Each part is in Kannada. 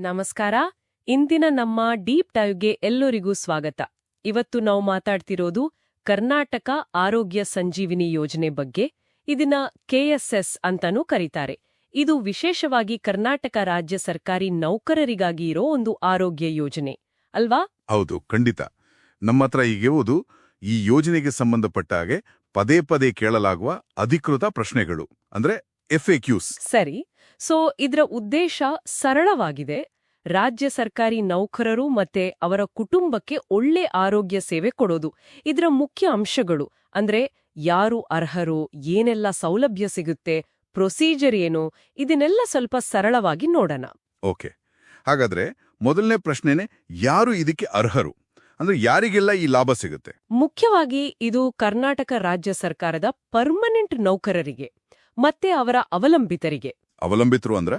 ನಮಸ್ಕಾರ. ಇಂದಿನ ನಮ್ಮ ಡೀಪ್ ಡೈವ್ಗೆ ಎಲ್ಲರಿಗೂ ಸ್ವಾಗತ. ಇವತ್ತು ನಾವು ಮಾತಾಡ್ತಿರೋದು ಕರ್ನಾಟಕ ಆರೋಗ್ಯ ಸಂಜೀವಿನಿ ಯೋಜನೆ ಬಗ್ಗೆ. ಇದನ್ನ ಕೆಎಸ್ಎಸ್ ಅಂತಾನೂ ಕರೀತಾರೆ. ಇದು ವಿಶೇಷವಾಗಿ ಕರ್ನಾಟಕ ರಾಜ್ಯ ಸರ್ಕಾರಿ ನೌಕರರಿಗಾಗಿ ಇರೋ ಒಂದು ಆರೋಗ್ಯ ಯೋಜನೆ. ಅಲ್ವಾ? ಹೌದು ಖಂಡಿತ. ನಮ್ಮ ಹತ್ರ ಈಗಿರುವುದು ಈ ಯೋಜನೆಗೆ ಸಂಬಂಧಪಟ್ಟ ಹಾಗೆ ಪದೇ ಪದೇ ಕೇಳಲಾಗುವ ಅಧಿಕೃತ ಪ್ರಶ್ನೆಗಳು ಅಂದ್ರೆ ಎಫ್ಎಕ್ಯೂಸ್ ಸರಿ. ಸೊ ಇದರ ಉದ್ದೇಶ ಸರಳವಾಗಿದೆ. ರಾಜ್ಯ ಸರ್ಕಾರಿ ನೌಕರರು ಮತ್ತೆ ಅವರ ಕುಟುಂಬಕ್ಕೆ ಒಳ್ಳೆ ಆರೋಗ್ಯ ಸೇವೆ ಕೊಡೋದು. ಇದರ ಮುಖ್ಯ ಅಂಶಗಳು ಅಂದ್ರೆ ಯಾರು ಅರ್ಹರು ಏನೆಲ್ಲ ಸೌಲಭ್ಯ ಸಿಗುತ್ತೆ ಪ್ರೊಸೀಜರ್ ಏನು ಇದನ್ನೆಲ್ಲ ಸ್ವಲ್ಪ ಸರಳವಾಗಿ ನೋಡೋಣ. ಓಕೆ. ಹಾಗಾದ್ರೆ ಮೊದಲನೇ ಪ್ರಶ್ನೆನೇ ಯಾರು ಇದಕ್ಕೆ ಅರ್ಹರು? ಅಂದ್ರೆ ಯಾರಿಗೆಲ್ಲ ಈ ಲಾಭ ಸಿಗುತ್ತೆ? ಮುಖ್ಯವಾಗಿ ಇದು ಕರ್ನಾಟಕ ರಾಜ್ಯ ಸರ್ಕಾರದ ಪರ್ಮನೆಂಟ್ ನೌಕರರಿಗೆ ಮತ್ತೆ ಅವರ ಅವಲಂಬಿತರಿಗೆ. ಅವಲಂಬಿತರು ಅಂದ್ರ?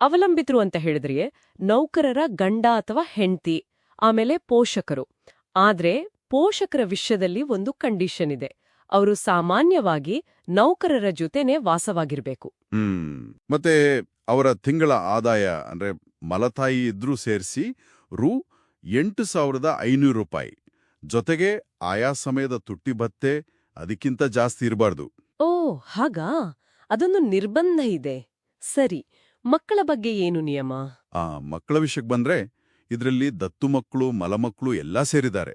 ಅವಲಂಬಿತರು ಅಂತ ಹೇಳಿದ್ರೆ ನೌಕರರ ಗಂಡ ಅಥವಾ ಹೆಂಡತಿ ಆಮೇಲೆ ಪೋಷಕರು. ಆದ್ರೆ ಪೋಷಕರ ವಿಷಯದಲ್ಲಿ ಒಂದು ಕಂಡೀಷನ್ ಇದೆ. ಅವರು ಸಾಮಾನ್ಯವಾಗಿ ನೌಕರರ ಜೊತೆನೆ ವಾಸವಾಗಿರ್ಬೇಕು. ಹ್ಮ್. ಮತ್ತೆ ಅವರ ತಿಂಗಳ ಆದಾಯ ಅಂದ್ರೆ ಮಲತಾಯಿ ಇದ್ರೂ ಸೇರಿಸಿ ರು ಎಂಟು ಸಾವಿರದ ಐನೂರು ರೂಪಾಯಿ. ಜೊತೆಗೆ ಆಯಾ ಸಮಯದ ತುಟ್ಟಿ ಭತ್ತೆ ಅದಕ್ಕಿಂತ ಜಾಸ್ತಿ ಇರಬಾರ್ದು. ಓ ಹಾಗಾ? ಅದೊಂದು ನಿರ್ಬಂಧ ಇದೆ. ಸರಿ ಮಕ್ಕಳ ಬಗ್ಗೆ ಏನು ನಿಯಮ? ಆ ಮಕ್ಕಳ ವಿಷಯಕ್ಕೆ ಬಂದ್ರೆ ಇದರಲ್ಲಿ ದತ್ತು ಮಕ್ಕಳು ಮಲಮಕ್ಕಳು ಎಲ್ಲಾ ಸೇರಿದ್ದಾರೆ.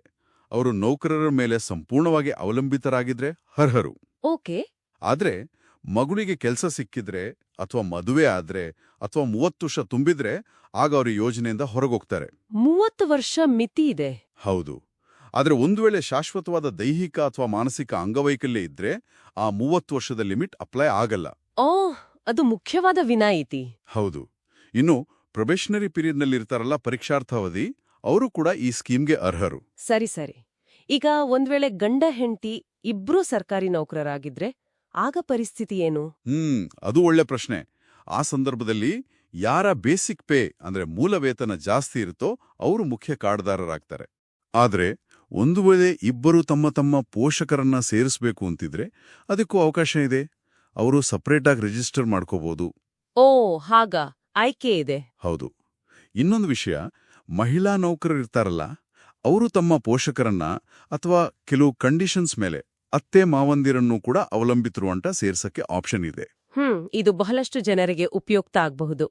ಅವರು ನೌಕರರ ಮೇಲೆ ಸಂಪೂರ್ಣವಾಗಿ ಅವಲಂಬಿತರಾಗಿದ್ರೆ ಹರ್ಹರು ಓಕೆ. ಆದ್ರೆ ಮಗುಳಿಗೆ ಕೆಲಸ ಸಿಕ್ಕಿದ್ರೆ ಅಥವಾ ಮದುವೆ ಆದ್ರೆ ಅಥವಾ ಮೂವತ್ತು ವರ್ಷ ತುಂಬಿದ್ರೆ ಆಗ ಅವರು ಯೋಜನೆಯಿಂದ ಹೊರಗೋಗ್ತಾರೆ. ಮೂವತ್ತು ವರ್ಷ ಮಿತಿ ಇದೆ. ಹೌದು. ಆದ್ರೆ ಒಂದು ವೇಳೆ ಶಾಶ್ವತವಾದ ದೈಹಿಕ ಅಥವಾ ಮಾನಸಿಕ ಅಂಗವೈಕಲ್ಯ ಇದ್ರೆ ಆ ಮೂವತ್ತು ವರ್ಷದ ಲಿಮಿಟ್ ಅಪ್ಲೈ ಆಗಲ್ಲ. ಓ ಅದು ಮುಖ್ಯವಾದ ವಿನಾಯಿತಿ. ಹೌದು. ಇನ್ನು ಪ್ರೊಬೇಷನರಿ ಪೀರಿಯಡ್ನಲ್ಲಿರ್ತಾರಲ್ಲ ಪರೀಕ್ಷಾರ್ಥಾವಧಿ ಅವರು ಕೂಡ ಈ ಸ್ಕೀಮ್ಗೆ ಅರ್ಹರು. ಸರಿ ಸರಿ. ಈಗ ಒಂದ್ ವೇಳೆ ಗಂಡ ಹೆಂಡತಿ ಇಬ್ರೂ ಸರ್ಕಾರಿ ನೌಕರರಾಗಿದ್ರೆ ಆಗ ಪರಿಸ್ಥಿತಿ ಏನು? ಹ್ಮ್ ಅದು ಒಳ್ಳೆ ಪ್ರಶ್ನೆ. ಆ ಸಂದರ್ಭದಲ್ಲಿ ಯಾರ ಬೇಸಿಕ್ ಪೇ ಅಂದ್ರೆ ಮೂಲ ವೇತನ ಜಾಸ್ತಿ ಇರುತ್ತೋ ಅವರು ಮುಖ್ಯ ಕಾರ್ಡ್ದಾರರಾಗ್ತಾರೆ ಆದ್ರೆ ಒಂದು ವೇಳೆ ಇಬ್ಬರು ತಮ್ಮ ತಮ್ಮ ಪೋಷಕರನ್ನ ಸೇರಿಸಬೇಕು ಅಂತಿದ್ರೆ ಅದಕ್ಕೂ ಅವಕಾಶ ಇದೆ. ಅವರು ಸಪ್ರೇಟಾಗಿ ರಿಜಿಸ್ಟರ್ ಮಾಡ್ಕೋಬಹುದು ಓ ಹಾಗ. ಆಯ್ಕೆ ಇದೆ. ಹೌದು. ಇನ್ನೊಂದು ವಿಷಯ ಮಹಿಳಾ ನೌಕರರಿರ್ತಾರಲ್ಲ ಅವರು ತಮ್ಮ ಪೋಷಕರನ್ನ ಅಥವಾ ಕೆಲವು ಕಂಡೀಷನ್ಸ್ ಮೇಲೆ ಅತ್ತೆ ಮಾವಂದಿರನ್ನು ಕೂಡ ಅವಲಂಬಿತರು ಅಂತ ಸೇರ್ಸಕ್ಕೆ ಆಪ್ಷನ್ ಇದೆ. ಹ್ಮ್ ಇದು ಬಹಳಷ್ಟು ಜನರಿಗೆ ಉಪಯುಕ್ತ ಆಗಬಹುದು.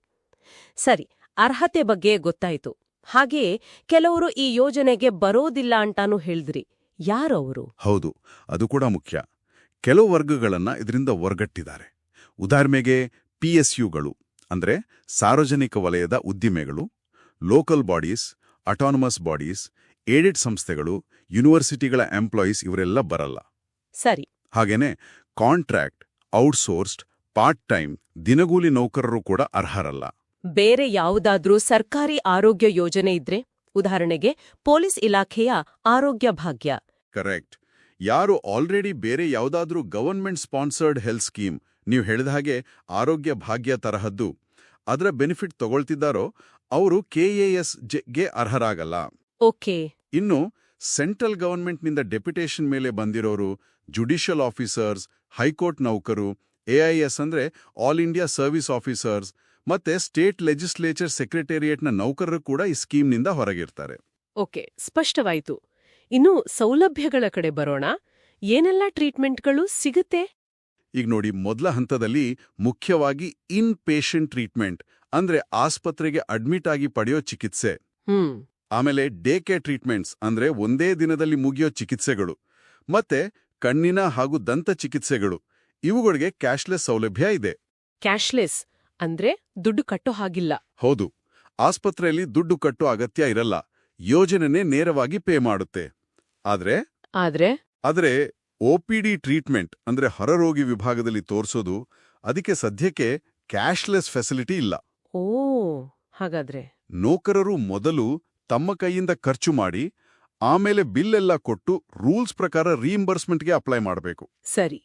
ಸರಿ ಅರ್ಹತೆ ಬಗ್ಗೆ ಗೊತ್ತಾಯ್ತು. ಹಾಗೆಯೇ ಕೆಲವರು ಈ ಯೋಜನೆಗೆ ಬರೋದಿಲ್ಲ ಅಂತಾನೂ ಹೇಳಿದ್ರಿ. ಯಾರವರು? ಹೌದು ಅದು ಕೂಡ ಮುಖ್ಯ. ಕೆಲವು ವರ್ಗಗಳನ್ನು ಇದರಿಂದ ಹೊರಗಟ್ಟಿದ್ದಾರೆ ಉದಾಹರಣೆಗೆ ಯುಗಳು ಅಂದ್ರೆ ಸಾರ್ವಜನಿಕ ವಲಯದ ಉದ್ದಿಮೆಗಳು local bodies autonomous bodies aided ಸಂಸ್ಥೆಗಳು ಯೂನಿವರ್ಸಿಟಿಗಳ ಎಂಪ್ಲಾಯೀಸ್ ಇವರೆಲ್ಲ ಬರಲ್ಲ. ಸರಿ. ಹಾಗೇನೆ ಕಾಂಟ್ರಾಕ್ಟ್ ಔಟ್ಸೋರ್ಸ್ಡ್ ಪಾರ್ಟ್ ಟೈಮ್ ದಿನಗೂಲಿ ನೌಕರರು ಕೂಡ ಅರ್ಹರಲ್ಲ. ಬೇರೆ ಯಾವುದಾದ್ರೂ ಸರ್ಕಾರಿ ಆರೋಗ್ಯ ಯೋಜನೆ ಇದ್ರೆ ಉದಾಹರಣೆಗೆ ಪೊಲೀಸ್ ಇಲಾಖೆಯ ಆರೋಗ್ಯ ಭಾಗ್ಯ. ಕರೆಕ್ಟ್. ಯಾರು ಆಲ್ರೆಡಿ ಬೇರೆ ಯಾವುದಾದ್ರೂ ಗವರ್ಮೆಂಟ್ ಸ್ಪಾನ್ಸರ್ಡ್ ಹೆಲ್ತ್ ಸ್ಕೀಮ್ ನೀವು ಹೇಳಿದ ಹಾಗೆ ಆರೋಗ್ಯ ಭಾಗ್ಯ ತರಹದ್ದು ಅದರ ಬೆನಿಫಿಟ್ ತಗೊಳ್ತಿದ್ದಾರೋ ಅವರು ಎಸ್ಗೆ ಅರ್ಹರಾಗಲ್ಲ. ಓಕೆ. ಇನ್ನು ಸೆಂಟ್ರಲ್ ಗವರ್ನ್ಮೆಂಟ್ನಿಂದ ಡೆಪ್ಯುಟೇಷನ್ ಮೇಲೆ ಬಂದಿರೋರು ಜುಡಿಷಿಯಲ್ ಆಫೀಸರ್ಸ್ ಹೈಕೋರ್ಟ್ ನೌಕರು ಎಐಎಸ್ ಅಂದ್ರೆ ಆಲ್ ಇಂಡಿಯಾ ಸರ್ವಿಸ್ ಆಫೀಸರ್ಸ್ ಮತ್ತೆ ಸ್ಟೇಟ್ ಲೆಜಿಸ್ಲೇಚರ್ ಸೆಕ್ರೆಟೇರಿಯೇಟ್ನ ನೌಕರರು ಕೂಡ ಈ ಸ್ಕೀಮ್ನಿಂದ ಹೊರಗಿರ್ತಾರೆ. ಓಕೆ ಸ್ಪಷ್ಟವಾಯಿತು. ಇನ್ನು ಸೌಲಭ್ಯಗಳ ಕಡೆ ಬರೋಣ. ಏನೆಲ್ಲ ಟ್ರೀಟ್ಮೆಂಟ್ಗಳು ಸಿಗುತ್ತೆ? ಈಗ ನೋಡಿ ಮೊದಲ ಹಂತದಲ್ಲಿ ಮುಖ್ಯವಾಗಿ ಇನ್ ಪೇಷಂಟ್ ಟ್ರೀಟ್ಮೆಂಟ್ ಅಂದ್ರೆ ಆಸ್ಪತ್ರೆಗೆ ಅಡ್ಮಿಟ್ ಆಗಿ ಪಡೆಯೋ ಚಿಕಿತ್ಸೆ. ಹ್ಮ್. ಆಮೇಲೆ ಡೇ ಕೇರ್ ಟ್ರೀಟ್ಮೆಂಟ್ಸ್ ಅಂದ್ರೆ ಒಂದೇ ದಿನದಲ್ಲಿ ಮುಗಿಯೋ ಚಿಕಿತ್ಸೆಗಳು. ಮತ್ತೆ ಕಣ್ಣಿನ ಹಾಗೂ ದಂತ ಚಿಕಿತ್ಸೆಗಳು. ಇವುಗಳಿಗೆ ಕ್ಯಾಶ್ಲೆಸ್ ಸೌಲಭ್ಯ ಇದೆ. ಕ್ಯಾಶ್ಲೆಸ್ ಅಂದ್ರೆ ದುಡ್ಡು ಕಟ್ಟೋ ಹಾಗಿಲ್ಲ. ಹೌದು. ಆಸ್ಪತ್ರೆಯಲ್ಲಿ ದುಡ್ಡು ಕಟ್ಟೋ ಅಗತ್ಯ ಇರಲ್ಲ. ಯೋಜನೆನೇ ನೇರವಾಗಿ ಪೇ ಮಾಡುತ್ತೆ. ಆದ್ರೆ ಆದ್ರೆ ಆದ್ರೆ ಒಪಿಡಿ ಟ್ರೀಟ್ಮೆಂಟ್ ಅಂದ್ರೆ ಹೊರರೋಗಿ ವಿಭಾಗದಲ್ಲಿ ತೋರಿಸೋದು ಅದಕ್ಕೆ ಸದ್ಯಕ್ಕೆ ಕ್ಯಾಶ್ಲೆಸ್ ಫೆಸಿಲಿಟಿ ಇಲ್ಲ. ಓ ಹಾಗಾದ್ರೆ. ನೌಕರರು ಮೊದಲು ತಮ್ಮ ಕೈಯಿಂದ ಖರ್ಚು ಮಾಡಿ ಆಮೇಲೆ ಬಿಲ್ ಎಲ್ಲ ಕೊಟ್ಟು ರೂಲ್ಸ್ ಪ್ರಕಾರ ರೀಇಂಬರ್ಸ್ಮೆಂಟ್ಗೆ ಅಪ್ಲೈ ಮಾಡಬೇಕು. ಸರಿ.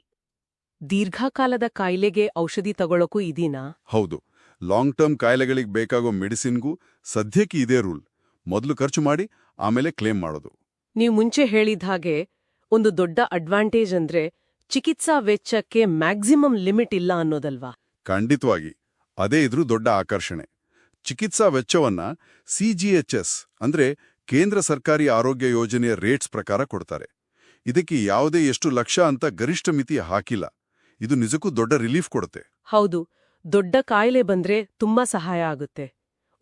ದೀರ್ಘಕಾಲದ ಕಾಯಿಲೆಗೆ ಔಷಧಿ ತಗೊಳ್ಳೋಕು ಇದೀನಾ? ಹೌದು. ಲಾಂಗ್ ಟರ್ಮ್ ಕಾಯಿಲೆಗಳಿಗೆ ಬೇಕಾಗೋ ಮೆಡಿಸಿನ್ಗೂ ಸದ್ಯಕ್ಕೆ ಇದೇ ರೂಲ್ ಮೊದಲು ಖರ್ಚು ಮಾಡಿ ಆಮೇಲೆ ಕ್ಲೇಮ್ ಮಾಡೋದು. ನೀವು ಮುಂಚೆ ಹೇಳಿದ ಹಾಗೆ ಒಂದು ದೊಡ್ಡ ಅಡ್ವಾಂಟೇಜ್ ಅಂದ್ರೆ ಚಿಕಿತ್ಸಾ ವೆಚ್ಚಕ್ಕೆ ಮ್ಯಾಕ್ಸಿಮಮ್ ಲಿಮಿಟ್ ಇಲ್ಲ ಅನ್ನೋದಲ್ವಾ? ಖಂಡಿತವಾಗಿ. ಅದೇ ಇದ್ರೂ ದೊಡ್ಡ ಆಕರ್ಷಣೆ. ಚಿಕಿತ್ಸಾ ವೆಚ್ಚವನ್ನ ಸಿಜಿಎಚ್ಎಸ್ ಅಂದ್ರೆ ಕೇಂದ್ರ ಸರ್ಕಾರಿ ಆರೋಗ್ಯ ಯೋಜನೆಯ ರೇಟ್ಸ್ ಪ್ರಕಾರ ಕೊಡ್ತಾರೆ. ಇದಕ್ಕೆ ಯಾವುದೇ ಎಷ್ಟು ಲಕ್ಷ ಅಂತ ಗರಿಷ್ಠ ಮಿತಿ ಹಾಕಿಲ್ಲ. ಇದು ನಿಜಕ್ಕೂ ದೊಡ್ಡ ರಿಲೀಫ್ ಕೊಡುತ್ತೆ. ಹೌದು. ದೊಡ್ಡ ಕಾಯಿಲೆ ಬಂದ್ರೆ ತುಂಬಾ ಸಹಾಯ ಆಗುತ್ತೆ.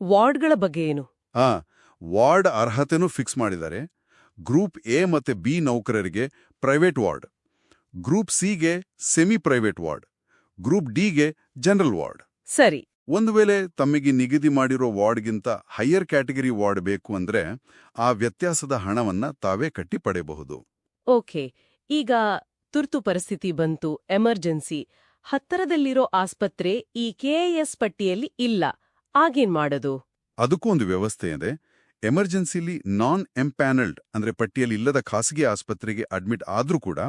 ವಾರ್ಡ್ಗಳ ಬಗ್ಗೆ ಏನು? ಆ ವಾರ್ಡ್ ಅರ್ಹತೆನೂ ಫಿಕ್ಸ್ ಮಾಡಿದ್ದಾರೆ. ಗ್ರೂಪ್ ಎ ಮತ್ತೆ ಬಿ ನೌಕರರಿಗೆ ಪ್ರೈವೇಟ್ ವಾರ್ಡ್. ಗ್ರೂಪ್ ಸಿಗೆ ಸೆಮಿ ಪ್ರೈವೇಟ್ ವಾರ್ಡ್. ಗ್ರೂಪ್ ಡಿಗೆ ಜನರಲ್ ವಾರ್ಡ್. ಸರಿ. ಒಂದು ವೇಳೆ ತಮಗೆ ನಿಗದಿ ಮಾಡಿರೋ ವಾರ್ಡ್ಗಿಂತ ಹೈಯರ್ ಕ್ಯಾಟಗರಿ ವಾರ್ಡ್ ಬೇಕು ಅಂದ್ರೆ ಆ ವ್ಯತ್ಯಾಸದ ಹಣವನ್ನ ತಾವೇ ಕಟ್ಟಿ ಪಡೆಯಬಹುದು. ಓಕೆ. ಈಗ ತುರ್ತು ಪರಿಸ್ಥಿತಿ ಬಂತು. ಎಮರ್ಜೆನ್ಸಿ. ಹತ್ತರದಲ್ಲಿರೋ ಆಸ್ಪತ್ರೆ ಈ ಕೆಎಎಸ್ ಪಟ್ಟಿಯಲ್ಲಿ ಇಲ್ಲ. ಆಗೇನ್ ಮಾಡೋದು? ಅದಕ್ಕೂ ಒಂದು ವ್ಯವಸ್ಥೆ ಇದೆ. ಎಮರ್ಜೆನ್ಸಿಲಿ ನಾನ್ ಎಂಪ್ಯಾನಲ್ಡ್ ಅಂದ್ರೆ ಪಟ್ಟಿಯಲ್ಲಿ ಇಲ್ಲದ ಖಾಸಗಿ ಆಸ್ಪತ್ರೆಗೆ ಅಡ್ಮಿಟ್ ಆದ್ರೂ ಕೂಡ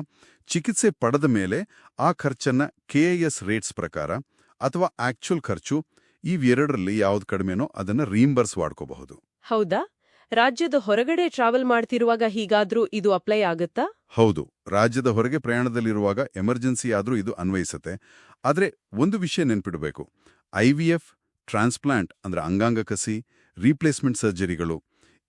ಚಿಕಿತ್ಸೆ ಪಡೆದ ಮೇಲೆ ಆ ಖರ್ಚನ್ನ ಕೆಎಎಸ್ ರೇಟ್ಸ್ ಪ್ರಕಾರ ಅಥವಾ ಆಕ್ಚುಲ್ ಖರ್ಚು ಇವೆರಡರಲ್ಲಿ ಯಾವ್ದು ಕಡಿಮೆನೋ ಅದನ್ನ ರೀಂಬರ್ಸ್ ಮಾಡ್ಕೋಬಹುದು. ಹೌದಾ? ರಾಜ್ಯದ ಹೊರಗಡೆ ಟ್ರಾವೆಲ್ ಮಾಡ್ತಿರುವಾಗ ಹೀಗಾದ್ರೂ ಇದು ಅಪ್ಲೈ ಆಗುತ್ತಾ? ಹೌದು. ರಾಜ್ಯದ ಹೊರಗೆ ಪ್ರಯಾಣದಲ್ಲಿರುವಾಗ ಎಮರ್ಜೆನ್ಸಿ ಆದರೂ ಇದು ಅನ್ವಯಿಸುತ್ತೆ. ಆದ್ರೆ ಒಂದು ವಿಷಯ ನೆನ್ಪಿಡಬೇಕು. ಐವಿಎಫ್ ಟ್ರಾನ್ಸ್ಪ್ಲಾಂಟ್ ಅಂದರೆ ಅಂಗಾಂಗ ಕಸಿ ರೀಪ್ಲೇಸ್ಮೆಂಟ್ ಸರ್ಜರಿಗಳು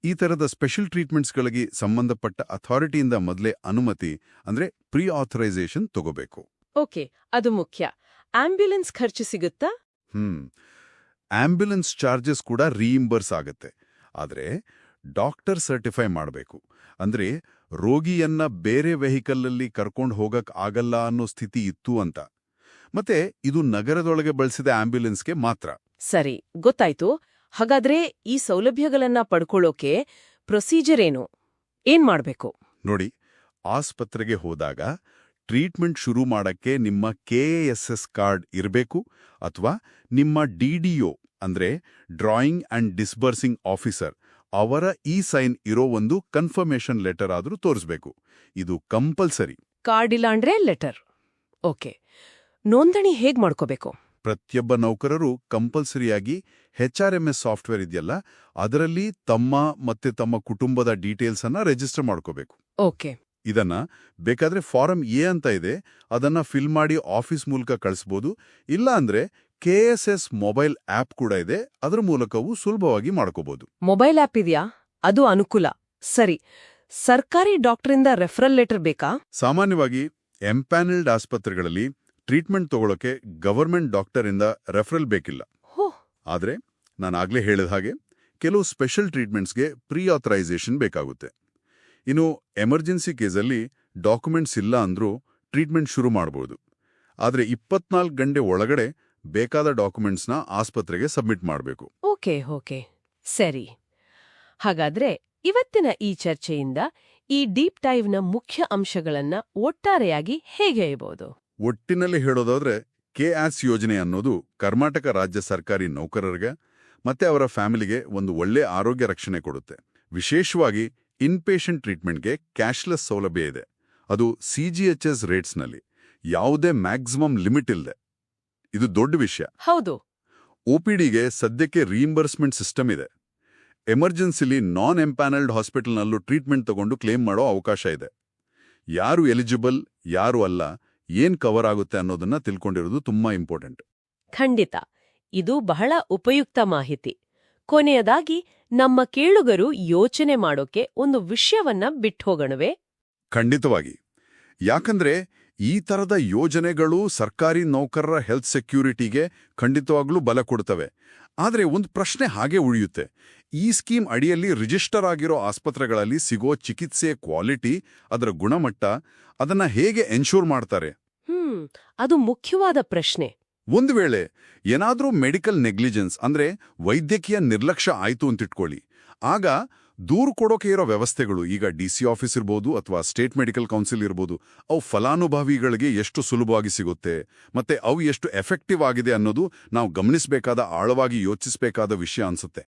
ಈ ಥರದ ಸ್ಪೆಷಲ್ ಟ್ರೀಟ್ಮೆಂಟ್ಸ್ಗಳಿಗೆ ಸಂಬಂಧಪಟ್ಟ ಅಥಾರಿಟಿಯಿಂದ ಮೊದಲೇ ಅನುಮತಿ ಅಂದ್ರೆ ಪ್ರೀ ಆಥರೈಸೇಷನ್ ತಗೋಬೇಕು. ಓಕೆ ಅದು ಮುಖ್ಯ. ಆಂಬ್ಯುಲೆನ್ಸ್ ಖರ್ಚು ಸಿಗುತ್ತಾ? ಹ್ಮ್. ಆಂಬ್ಯುಲೆನ್ಸ್ ಚಾರ್ಜಸ್ ಕೂಡ ರೀಇಂಬರ್ಸ್ ಆಗುತ್ತೆ. ಆದ್ರೆ ಡಾಕ್ಟರ್ ಸರ್ಟಿಫೈ ಮಾಡಬೇಕು. ಅಂದ್ರೆ ರೋಗಿಯನ್ನ ಬೇರೆ ವೆಹಿಕಲ್ಲಲ್ಲಿ ಕರ್ಕೊಂಡು ಹೋಗಕ್ ಆಗಲ್ಲ ಅನ್ನೋ ಸ್ಥಿತಿ ಇತ್ತು ಅಂತ. ಮತ್ತೆ ಇದು ನಗರದೊಳಗೆ ಬಳಸಿದ ಆಂಬ್ಯುಲೆನ್ಸ್ಗೆ ಮಾತ್ರ. ಸರಿ ಗೊತ್ತಾಯ್ತು. ಹಾಗಾದ್ರೆ ಈ ಸೌಲಭ್ಯಗಳನ್ನ ಪಡ್ಕೊಳ್ಳೋಕೆ ಪ್ರೊಸೀಜರ್ ಏನು? ಏನ್ ಮಾಡ್ಬೇಕು? ನೋಡಿ ಆಸ್ಪತ್ರೆಗೆ ಹೋದಾಗ ಟ್ರೀಟ್ಮೆಂಟ್ ಶುರು ಮಾಡಕ್ಕೆ ನಿಮ್ಮ ಕೆಎಎಸ್ಎಸ್ ಕಾರ್ಡ್ ಇರಬೇಕು ಅಥವಾ ನಿಮ್ಮ ಡಿಡಿಒ ಅಂದ್ರೆ ಡ್ರಾಯಿಂಗ್ ಅಂಡ್ ಡಿಸ್ಬರ್ಸಿಂಗ್ ಆಫೀಸರ್ ಅವರ ಇ ಸೈನ್ ಇರೋ ಒಂದು ಕನ್ಫರ್ಮೇಷನ್ ಲೆಟರ್ ಆದ್ರೂ ತೋರಿಸ್ಬೇಕು. ಇದು ಕಂಪಲ್ಸರಿ. ಕಾರ್ಡ್ ಇಲ್ಲ ಅಂದ್ರೆ ಲೆಟರ್. ಓಕೆ. ನೋಂದಣಿ ಹೇಗ್ ಮಾಡ್ಕೋಬೇಕು? ಪ್ರತಿಯೊಬ್ಬ ನೌಕರರು ಕಂಪಲ್ಸರಿಯಾಗಿ H R M S software ಇದೆಯಲ್ಲ ಅದರಲ್ಲಿ ತಮ್ಮ ಮತ್ತೆ ತಮ್ಮ ಕುಟುಂಬದ ಡೀಟೇಲ್ಸ್ ಅನ್ನ ರಿಜಿಸ್ಟರ್ ಮಾಡ್ಕೋಬೇಕು. ಓಕೆ. ಇದನ್ನ ಬೇಕಾದ್ರೆ ಫಾರಂ ಎ ಅಂತ ಇದೆ ಅದನ್ನ ಫಿಲ್ ಮಾಡಿ ಆಫೀಸ್ ಮೂಲಕ ಕಳಿಸ್ಬೋದು ಇಲ್ಲ ಅಂದ್ರೆ ಕೆಎಸ್ಎಸ್ ಮೊಬೈಲ್ ಆಪ್ ಕೂಡ ಇದೆ ಅದರ ಮೂಲಕವೂ ಸುಲಭವಾಗಿ ಮಾಡ್ಕೋಬಹುದು ಮೊಬೈಲ್ ಆಪ್ ಇದೆಯಾ? ಅದು ಅನುಕೂಲ. ಸರಿ. ಸರ್ಕಾರಿ ಡಾಕ್ಟರಿಂದ ರೆಫರಲ್ ಲೆಟರ್ ಬೇಕಾ? ಸಾಮಾನ್ಯವಾಗಿ ಎಂಪ್ಯಾನಲ್ಡ್ ಆಸ್ಪತ್ರೆಗಳಲ್ಲಿ ಟ್ರೀಟ್ಮೆಂಟ್ ತಗೊಳ್ಳೋಕೆ ಗವರ್ಮೆಂಟ್ ಡಾಕ್ಟರ್ ಇಂದ ರೆಫರಲ್ ಬೇಕಿಲ್ಲ. ಆದರೆ ನಾನು ನಾನಾಗ್ಲೇ ಹೇಳಿದ ಹಾಗೆ ಕೆಲವು ಸ್ಪೆಷಲ್ ಟ್ರೀಟ್ಮೆಂಟ್ಸ್ಗೆ ಪ್ರೀ ಆಥರೈಸೇಷನ್ ಬೇಕಾಗುತ್ತೆ. ಇನ್ನು ಎಮರ್ಜೆನ್ಸಿ ಕೇಸಲ್ಲಿ ಡಾಕ್ಯುಮೆಂಟ್ಸ್ ಇಲ್ಲ ಅಂದ್ರೂ ಟ್ರೀಟ್ಮೆಂಟ್ ಶುರು ಮಾಡಬಹುದು ಆದರೆ ಇಪ್ಪತ್ನಾಲ್ಕು ಗಂಟೆ ಒಳಗಡೆ ಬೇಕಾದ ಡಾಕ್ಯುಮೆಂಟ್ಸ್ನ ಆಸ್ಪತ್ರೆಗೆ ಸಬ್ಮಿಟ್ ಮಾಡಬೇಕು. Okay okay. ಸರಿ. ಹಾಗಾದ್ರೆ ಇವತ್ತಿನ ಈ ಚರ್ಚೆಯಿಂದ ಈ ಡೀಪ್ ಡೈವ್ನ ಮುಖ್ಯ ಅಂಶಗಳನ್ನ ಒಟ್ಟಾರೆಯಾಗಿ ಹೇಗೆ ಹೇಳ್ಬೋದು? ಒಟ್ಟಿನಲ್ಲಿ ಹೇಳೋದಾದ್ರೆ ಕೆಆಸ್ ಯೋಜನೆ ಅನ್ನೋದು ಕರ್ನಾಟಕ ರಾಜ್ಯ ಸರ್ಕಾರಿ ನೌಕರರಿಗೆ ಮತ್ತೆ ಅವರ ಫ್ಯಾಮಿಲಿಗೆ ಒಂದು ಒಳ್ಳೆ ಆರೋಗ್ಯ ರಕ್ಷಣೆ ಕೊಡುತ್ತೆ. ವಿಶೇಷವಾಗಿ ಇನ್ಪೇಷಂಟ್ ಟ್ರೀಟ್ಮೆಂಟ್ಗೆ ಕ್ಯಾಶ್ಲೆಸ್ ಸೌಲಭ್ಯ ಇದೆ. ಅದು ಸಿ ಜಿ ಎಚ್ ಎಸ್ ರೇಟ್ಸ್ನಲ್ಲಿ. ಯಾವುದೇ ಮ್ಯಾಕ್ಸಿಮಮ್ ಲಿಮಿಟ್ ಇಲ್ಲದೆ ಇದು ದೊಡ್ಡ ವಿಷಯ. ಹೌದು. ಒಪಿಡಿಗೆ ಸದ್ಯಕ್ಕೆ ರೀಇಂಬರ್ಸ್ಮೆಂಟ್ ಸಿಸ್ಟಮ್ ಇದೆ. ಎಮರ್ಜೆನ್ಸಿಲಿ ನಾನ್ ಎಂಪ್ಯಾನಲ್ಡ್ ಹಾಸ್ಪಿಟಲ್ನಲ್ಲೂ ಟ್ರೀಟ್ಮೆಂಟ್ ತಗೊಂಡು ಕ್ಲೇಮ್ ಮಾಡೋ ಅವಕಾಶ ಇದೆ. ಯಾರು ಎಲಿಜಿಬಲ್ ಯಾರು ಅಲ್ಲ ಏನ್ ಕವರ್ ಆಗುತ್ತೆ ಅನ್ನೋದನ್ನ ತಿಳ್ಕೊಂಡಿರೋದು ತುಂಬಾ ಇಂಪಾರ್ಟೆಂಟ್ ಖಂಡಿತ. ಇದು ಬಹಳ ಉಪಯುಕ್ತ ಮಾಹಿತಿ. ಕೊನೆಯದಾಗಿ ನಮ್ಮ ಕೇಳುಗರು ಯೋಚನೆ ಮಾಡೋಕೆ ಒಂದು ವಿಷಯವನ್ನ ಬಿಟ್ಟೋಗಣವೆ ಖಂಡಿತವಾಗಿ. ಯಾಕಂದ್ರೆ ಈ ತರದ ಯೋಜನೆಗಳು ಸರ್ಕಾರಿ ನೌಕರರ ಹೆಲ್ತ್ ಸೆಕ್ಯೂರಿಟಿಗೆ ಖಂಡಿತವಾಗ್ಲೂ ಬಲ ಕೊಡ್ತವೆ. ಆದರೆ ಒಂದು ಪ್ರಶ್ನೆ ಹಾಗೆ ಉಳಿಯುತ್ತೆ. ಈ ಸ್ಕೀಮ್ ಅಡಿಯಲ್ಲಿ ರಿಜಿಸ್ಟರ್ ಆಗಿರೋ ಆಸ್ಪತ್ರೆಗಳಲ್ಲಿ ಸಿಗೋ ಚಿಕಿತ್ಸೆ ಕ್ವಾಲಿಟಿ ಅದರ ಗುಣಮಟ್ಟ ಅದನ್ನ ಹೇಗೆ ಎನ್ಶೂರ್ ಮಾಡ್ತಾರೆ? ಹ್ಮ್ ಅದು ಮುಖ್ಯವಾದ ಪ್ರಶ್ನೆ. ಒಂದು ವೇಳೆ ಏನಾದ್ರೂ ಮೆಡಿಕಲ್ ನೆಗ್ಲಿಜೆನ್ಸ್ ಅಂದ್ರೆ ವೈದ್ಯಕೀಯ ನಿರ್ಲಕ್ಷ್ಯ ಆಯ್ತು ಅಂತಿಟ್ಕೊಳ್ಳಿ. ಆಗ ದೂರು ಕೊಡೋಕೆ ಇರೋ ವ್ಯವಸ್ಥೆಗಳು ಈಗ ಡಿ ಸಿ ಆಫೀಸ್ ಇರ್ಬೋದು ಅಥವಾ ಸ್ಟೇಟ್ ಮೆಡಿಕಲ್ ಕೌನ್ಸಿಲ್ ಇರ್ಬೋದು ಅವು ಫಲಾನುಭವಿಗಳಿಗೆ ಎಷ್ಟು ಸುಲಭವಾಗಿ ಸಿಗುತ್ತೆ ಮತ್ತೆ ಅವು ಎಷ್ಟು ಎಫೆಕ್ಟಿವ್ ಆಗಿದೆ ಅನ್ನೋದು ನಾವು ಗಮನಿಸಬೇಕಾದ ಆಳವಾಗಿ ಯೋಚಿಸಬೇಕಾದ ವಿಷಯ ಅನ್ಸುತ್ತೆ.